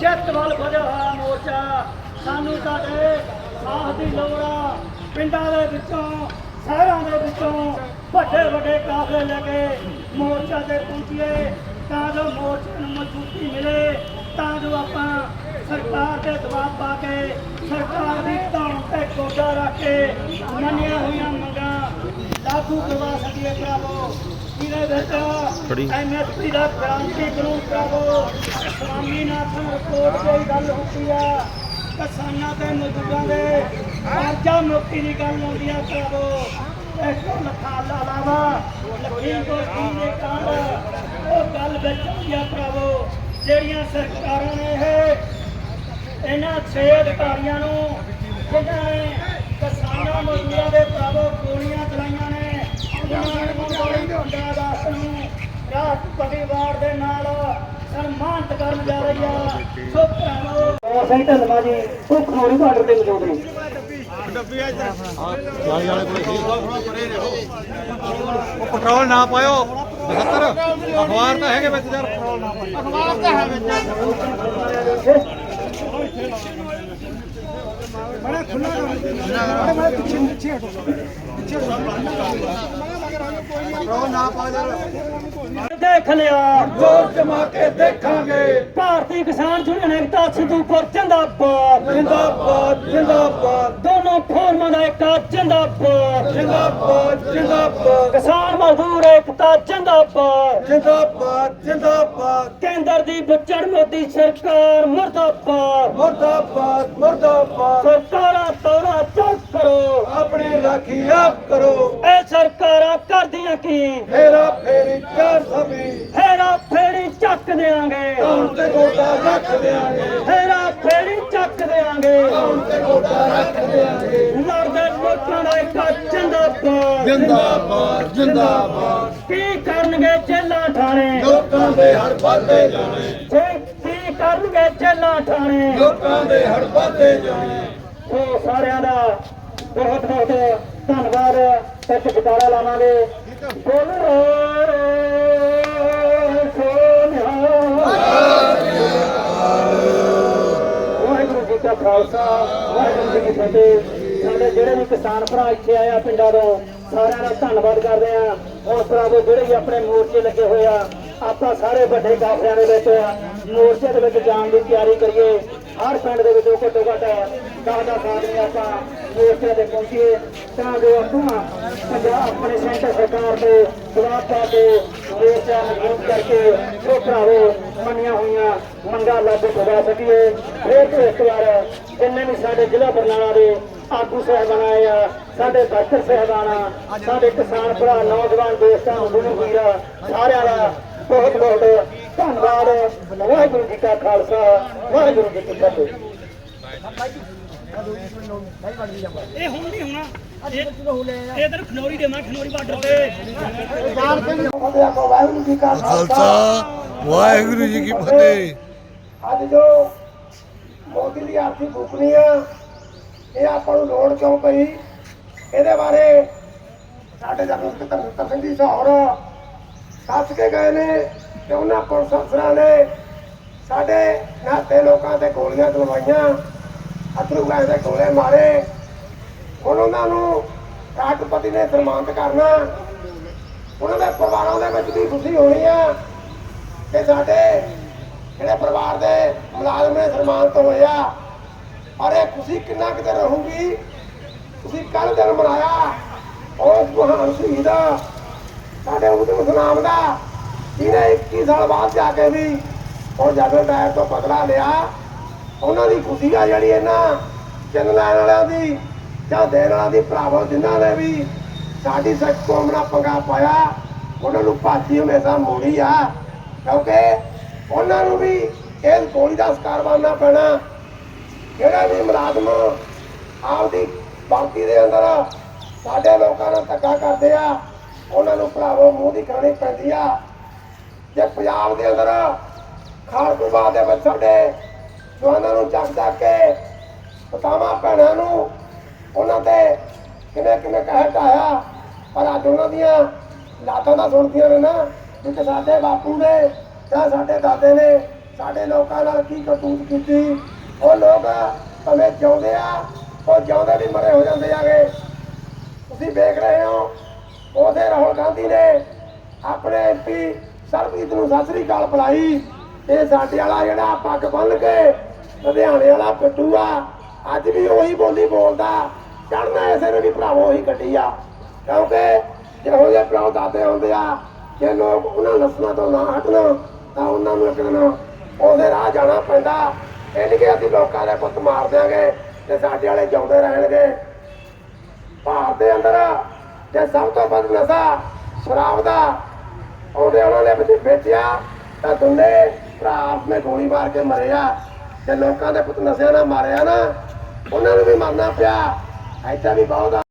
ਜਿੱਤ ਵੱਲ ਵਧਿਆ ਹੋਇਆ ਮੋਰਚਾ। ਸਾਨੂੰ ਤੁਹਾਡੇ ਸਾਥ ਦੀ ਲੋੜ ਆ। ਪਿੰਡਾਂ ਦੇ ਵਿੱਚੋਂ, ਸ਼ਹਿਰਾਂ ਦੇ ਵਿੱਚੋਂ ਵੱਡੇ ਵੱਡੇ ਕਾਫਲੇ ਲੈ ਕੇ ਮੋਰਚਾ ਤੇ ਪਹੁੰਚੀਏ। ਤਾਂ ਜੋ ਮੋਰਚੇ ਨੂੰ ਮਜ਼ਬੂਤੀ ਮਿਲੇ, ਤਾਂ ਜੋ ਆਪਾਂ ਸਰਕਾਰ ਦੇ ਦਬਾਅ ਪਾ ਕੇ, ਸਰਕਾਰ ਦੀ ਧੌਣ ਤੇ ਗੋਡਾ ਰੱਖ ਕੇ ਮੰਨੀਆਂ ਹੋਈਆਂ ਮੰਗਾਂ ਲਾਗੂ ਕਰਵਾ ਸਕੀਏ ਭਰਾਵੋ। ਜਿਹਦੇ ਵਿੱਚ? ਐਮਐਸਪੀ ਦਾ ਕ੍ਰਾਂਤੀ ਕਾਨੂੰਨ ਭਰਾਵੋ ਸਵਾਮੀਨਾਥਨ ਰਿਪੋਰਟ ਕੋਈ ਗੱਲ ਹੁੰਦੀ ਆ ਕਿਸਾਨਾਂ ਤੇ ਮਜ਼ਦੂਰਾਂ ਦੇ ਕਰਜ਼ਾ ਮੁਕਤੀ ਦੀ ਗੱਲ ਆਉਂਦੀ ਆ ਭਰਾਵੋ ਇਸ ਤੋਂ ਲੱਖਾਂ ਇਲਾਵਾ ਲਖੀਮਪੁਰ ਖੀਰ ਦੇ ਕਾਂਡ ਉਹ ਗੱਲ ਵਿੱਚ ਆਉਂਦੀ ਆ ਭਰਾਵੋ ਜਿਹੜੀਆਂ ਸਰਕਾਰਾਂ ਨੇ ਇਹ ਇਹਨਾਂ ਛੇ ਅਧਿਕਾਰੀਆਂ ਨੂੰ ਜਿਨ੍ਹਾਂ ਨੇ ਕਿਸਾਨਾਂ ਮਜ਼ਦੂਰਾਂ ਦੇ ਭਰਾਵੋ ਗੋਲੀਆਂ ਚਲਾਈਆਂ ਨੇ। ਉਹਨਾਂ ਨੂੰ ਗੋਲੀ ਢੋਂਡਾ ਦਾਸ ਨੂੰ ਰਾਸ਼ਟਰਪਤੀ ਵਾਰ ਦੇ ਨਾਲ ਸਨਮਾਨਿਤ ਕਰਨ ਜਾ ਰਹੀ ਆ। ਸੋ ਭਰਾਵੋ ਸਹੀ ਢਲਵਾ ਜੀ। ਉਹ ਖਨੋਰੀ ਬਾਰਡਰ ਤੇ ਮੌਜੂਦ ਨੇ। ਉਹ ਪੈਟਰੋਲ ਨਾ ਪਾਇਓ। 72 ਅਖਬਾਰ ਤਾਂ ਹੈਗੇ ਵਿੱਚ ਯਾਰ। ਪੈਟਰੋਲ ਨਾ ਪਾਇਓ ਅਖਬਾਰ ਤਾਂ ਹੈ ਬੜਾ ਖੁੱਲਾ ਬੜਾ ਪਿੱਛੇ ਪਿੱਛੇ ਹਟੋ। ਪਿੱਛੇ ਯਾਰ ਦੇਖ ਲਿਆ। ਜ਼ੋਰ ਜਮਾ ਕੇ ਦੇਖਾਂਗੇ। ਭਾਰਤੀ ਕਿਸਾਨ ਯੂਨੀਅਨ ਏਕਤਾ ਸਿੱਧੂਪੁਰ ਜਿੰਦਾਬਾਦ। ਜਿੰਦਾਬਾਦ ਜਿੰਦਾਬਾਦ। ਦੋਨੋਂ ਫੋਰਮਾਂ ਦਾ ਏਕਾ ਜਿੰਦਾਬਾਦ। ਜਿੰਦਾਬਾਦ ਜਿੰਦਾਬਾਦ। ਕਿਸਾਨ ਮਜ਼ਦੂਰ ਏਕਤਾ ਜਿੰਦਾਬਾਦ। ਜਿੰਦਾਬਾਦ ਜਿੰਦਾਬਾਦ। ਕੇਂਦਰ ਦੀ ਵਿਚੜ ਮੋਦੀ ਸਰਕਾਰ ਮਰਦਾਬਾਦ। ਮੁਰਦਾਬਾਦ ਮੁਰਦਾਬਾਦ। ਸਰਕਾਰਾਂ ਤੋੜਾ ਚੱਕ ਕਰੋ। ਆਪਣੀ ਰਾਖੀ ਆਪ ਕਰੋ। ਸਰਕਾਰਾਂ ਕਰਦੀਆਂ ਕੀ? ਫੇਰਾ ਫੇਰੀ ਚਾਰ ਸਭੀ ਹੈਰਾ ਫੇੜੀ ਚੱਕ ਦੇਾਂਗੇ ਕੌਣ ਤੇ ਗੋਡਾ ਰੱਖ ਦਿਆਂਗੇ। ਹੈਰਾ ਫੇੜੀ ਚੱਕ ਦੇਾਂਗੇ ਕੌਣ ਤੇ ਗੋਡਾ ਰੱਖ ਦਿਆਂਗੇ। ਲੜਦੇ ਲੋਕਾਂ ਦਾ ਏਕਾ ਜਿੰਦਾਬਾਦ। ਜਿੰਦਾਬਾਦ ਜਿੰਦਾਬਾਦ। ਕੀ ਕਰਨਗੇ ਜੇਲਾਂ ਠਾਣੇ? ਲੋਕਾਂ ਦੇ ਹੜ ਵੱਧਦੇ ਜਾਣੇ। ਕੀ ਕਰਨਗੇ ਜੇਲਾਂ ਠਾਣੇ? ਲੋਕਾਂ ਦੇ ਹੜ ਵੱਧਦੇ ਜਾਣੇ। ਉਹ ਸਾਰਿਆਂ ਦਾ ਬਹੁਤ ਬਹੁਤ ਧੰਨਵਾਦ। ਇੱਕ ਜਕਾਰਾ ਲਾਵਾਂਗੇ। ਬੋਲੋ ਵਾਹਿਗੁਰੂ ਜੀ ਕਾ ਖਾਲਸਾ ਵਾਹਿਗੁਰੂ ਜੀ ਕੀ ਫਤਿਹ। ਸਾਡੇ ਜਿਹੜੇ ਵੀ ਕਿਸਾਨ ਭਰਾ ਇੱਥੇ ਆਏ ਆ ਪਿੰਡਾਂ ਤੋਂ ਸਾਰਿਆਂ ਦਾ ਧੰਨਵਾਦ ਕਰਦੇ ਆ। ਉਸ ਤਰ੍ਹਾਂ ਦੇ ਜਿਹੜੇ ਵੀ ਆਪਣੇ ਮੋਰਚੇ ਲੱਗੇ ਹੋਏ ਆ ਆਪਾਂ ਸਾਰੇ ਵੱਡੇ ਕਾਫਲਿਆਂ ਦੇ ਵਿੱਚ ਮੋਰਚੇ ਦੇ ਵਿੱਚ ਜਾਣ ਦੀ ਤਿਆਰੀ ਕਰੀਏ। ਪਿੰਡ ਦੇ ਵਿੱਚ ਘੱਟੋ ਘੱਟ 10 10 ਆਦਮੀ ਆਪਾਂ ਮੋਰਚੇ ਤੇ ਪਹੁੰਚੀਏ, ਤਾਂ ਜੋ ਆਪਾਂ ਪੰਜਾਬ ਆਪਣੇ ਸੈਂਟਰ ਸਰਕਾਰ ਤੇ ਦਬਾਅ ਪਾ ਮੋਰਚਾ ਮਜ਼ਬੂਤ ਕਰਕੇ ਉਹ ਭਰਾਵੋ ਮੰਨੀਆਂ ਹੋਈਆਂ ਮੰਗਾਂ ਲਾਗੂ ਕਰਵਾ ਸਕੀਏ। ਫਿਰ ਤੋਂ ਇੱਕ ਵਾਰ ਜਿੰਨੇ ਵੀ ਸਾਡੇ ਜ਼ਿਲ੍ਹਾ ਬਰਨਾਲਾ ਦੇ ਆਗੂ ਸਾਹਿਬਾਨ ਆਏ ਆ, ਸਾਡੇ ਡਾਕਟਰ ਸਾਹਿਬਾਨਾ ਸਾਡੇ ਕਿਸਾਨ ਭਰਾ, ਨੌਜਵਾਨ ਦੋਸਤਾਂ ਗੁਰੂ ਵੀਰਾ ਸਾਰਿਆਂ ਦਾ ਬਹੁਤ ਬਹੁਤ ਧੰਨਵਾਦ ਵਾਹਿਗੁਰੂ ਜੀ ਕਾ ਖਾਲਸਾ ਵਾਹਿਗੁਰੂ ਜੀ ਕੀ ਫਤਿਹ। ਇਹ ਹੁਣ ਨਹੀਂ ਹੋਣਾ। ਇਹ ਇਧਰ ਖਨੌਰੀ ਦੇ ਮੈਂ ਖਨੌਰੀ ਬਾਰਡਰ ਤੇ। ਵਾਹਿਗੁਰੂ ਜੀ ਕਾ ਖਾਲਸਾ। ਵਾਹਿਗੁਰੂ ਜੀ ਕੀ ਫਤਿਹ। ਅੱਜ ਜੋ ਮੋਦੀ ਦੀ ਆਰਥਿਕ ਆ ਇਹ ਆਪਾਂ ਨੂੰ ਲੋੜ ਕਿਉਂ ਪਈ? ਇਹਦੇ ਬਾਰੇ ਸਾਡੇ ਜਨਰਲ ਸਕੱਤਰ ਸਿੰਘ ਜੀ ਸੌਰ ਦੱਸ ਕੇ ਗਏ ਨੇ। ਕਿ ਉਹਨਾਂ ਪੁਲਿਸ ਅਫਸਰਾਂ ਨੇ ਸਾਡੇ ਨਾਤੇ ਲੋਕਾਂ ਤੇ ਗੋਲੀਆਂ ਚਲਵਾਈਆਂ ਅਥਰੂ ਗੈਸ ਦੇ ਗੋਲੇ ਮਾਰੇ। ਹੁਣ ਉਹਨਾਂ ਨੂੰ ਰਾਸ਼ਟਰਪਤੀ ਨੇ ਸਨਮਾਨਿਤ ਕਰਨਾ। ਉਹਨਾਂ ਦੇ ਪਰਿਵਾਰਾਂ ਦੇ ਵਿੱਚ ਵੀ ਖੁਸ਼ੀ ਹੋਣੀ ਆ ਕਿ ਸਾਡੇ ਜਿਹੜੇ ਪਰਿਵਾਰ ਦੇ ਮੁਲਾਜ਼ਮ ਨੇ ਸਨਮਾਨਿਤ ਹੋਇਆ ਔਰ ਇਹ ਖੁਸ਼ੀ ਕਿੰਨਾ ਕਿਤੇ ਰਹੂਗੀ? ਤੁਸੀਂ ਕੱਲ ਦਿਨ ਮਨਾਇਆ ਉਸ ਮਹਾਨ ਸ਼ਹੀਦ ਸਾਡੇ ਉਦਮ ਸੁਨਾਮ ਦਾ ਜਿਹਨੇ 21 ਸਾਲ ਬਾਅਦ ਜਾ ਕੇ ਵੀ ਉਹ ਜਦੋਂ ਟਾਇਰ ਤੋਂ ਬਦਲਾ ਲਿਆ, ਉਹਨਾਂ ਦੀ ਖੁਸ਼ੀ ਆ ਜਿਹੜੀ ਇਹਨਾਂ ਚੰਨ ਲੈਣ ਵਾਲਿਆਂ ਦੀ ਜਾਂ ਦੇਣ ਵਾਲਿਆਂ ਦੀ ਭਰਾਵੋ ਜਿਨ੍ਹਾਂ ਨੇ ਵੀ ਸਾਡੀ ਸਿੱਖ ਕੌਮ ਪੰਗਾ ਪਾਇਆ, ਉਹਨਾਂ ਨੂੰ ਭਾਜੀ ਹਮੇਸ਼ਾ ਮੋੜੀ ਆ। ਕਿਉਂਕਿ ਉਹਨਾਂ ਨੂੰ ਵੀ ਇਹ ਗੋਲੀ ਦਾ ਸ਼ਿਕਾਰ ਬਣਨਾ ਪੈਣਾ। ਜਿਹੜਾ ਵੀ ਮੁਲਾਜ਼ਮ ਆਪਦੀ ਬਾਕੀ ਦੇ ਅੰਦਰ ਸਾਡੇ ਲੋਕਾਂ ਨਾਲ ਧੱਕਾ ਕਰਦੇ ਆ। ਉਹਨਾਂ ਨੂੰ ਭਰਾਵੋ ਮੂੰਹ ਦੀ ਖਾਣੀ ਪੈਂਦੀ ਆ। ਜੇ ਪੰਜਾਬ ਦੇ ਅੰਦਰ ਖਾਲਕੂਬਾ ਦੇ ਵਿੱਚ ਸਾਡੇ ਜਵਾਨਾਂ ਨੂੰ ਚੱਕ ਚੱਕ ਕੇ ਪਤਾਵਾ ਭੈਣਾਂ ਨੂੰ ਉਹਨਾਂ ਤੇ ਕਿਵੇਂ ਕਿਵੇਂ ਕਹਿ ਢਾਇਆ, ਪਰ ਅੱਜ ਉਹਨਾਂ ਦੀਆਂ ਲਾਤਾਂ ਦਾ ਸੁਣਦੀਆਂ ਨੇ ਨਾ ਕਿ ਸਾਡੇ ਬਾਪੂ ਨੇ ਜਾਂ ਸਾਡੇ ਦਾਦੇ ਨੇ ਸਾਡੇ ਲੋਕਾਂ ਨਾਲ ਕੀ ਕਰਤੂਤ ਕੀਤੀ, ਉਹ ਲੋਕ ਭਾਵੇਂ ਜਿਉਂਦੇ ਆ, ਉਹ ਜਿਉਂਦੇ ਵੀ ਮਰੇ ਹੋ ਜਾਂਦੇ ਆਗੇ ਤੁਸੀਂ ਵੇਖ ਰਹੇ ਹੋ, ਉਹਦੇ ਰਾਹੁਲ ਗਾਂਧੀ ਨੇ ਆਪਣੇ ਐਮਪੀ ਸਰਬਜੀਤ ਨੂੰ ਸਤਿ ਸ੍ਰੀ ਅਕਾਲ ਬੁਲਾਈ। ਇਹ ਸਾਡੇ ਵਾਲਾ ਜਿਹੜਾ ਪੱਗ ਬੰਨ ਕੇ ਲੁਧਿਆਣੇ ਵਾਲਾ ਪਿੱਟੂ ਆ। ਅੱਜ ਵੀ ਉਹੀ ਬੋਲੀ ਬੋਲਦਾ। ਚੜਨਾ ਇਸੇ ਨੇ ਵੀ ਭਰਾਵੋ ਉਹੀ ਕੱਢੀ ਆ। ਕਿਉਂਕਿ ਜਿਹੋ ਜਿਹੇ ਪਿਓ ਦਾਦੇ ਹੁੰਦੇ ਆ, ਜੇ ਲੋਕ ਉਹਨਾਂ ਨਸਲਾਂ ਤੋਂ ਨਾ ਹਟਣ, ਤਾਂ ਉਹਨਾਂ ਨੂੰ ਇੱਕ ਦਿਨ ਉਹਦੇ ਰਾਹ ਜਾਣਾ ਪੈਂਦਾ। ਇਹ ਕੇ ਅਸੀਂ ਲੋਕਾਂ ਦੇ ਪੁੱਤ ਮਾਰ ਦਿਆਂਗੇ ਤੇ ਸਾਡੇ ਵਾਲੇ ਜਿਉਂਦੇ ਰਹਿਣਗੇ। ਭਾਰਤ ਦੇ ਅੰਦਰ ਜੇ ਸਭ ਤੋਂ ਵੱਧ ਨਸ਼ਾ ਸ਼ਰਾਬ ਦਾ ਉਹਦੇ ਉਹਨਾਂ ਨੇ ਵਿੱਚ ਵੇਚਿਆ ਤਾਂ ਦੁੰਨੇ ਭਰਾ ਆਪਣੇ ਗੋਲੀ ਮਾਰ ਕੇ ਮਰੇ ਆ। ਤੇ ਲੋਕਾਂ ਦੇ ਪੁੱਤ ਨਸ਼ਿਆਂ ਨਾਲ ਮਾਰਿਆ ਨਾ, ਉਹਨਾਂ ਨੂੰ ਵੀ ਮਰਨਾ ਪਿਆ। ਐਦਾਂ ਵੀ ਬਹੁਤ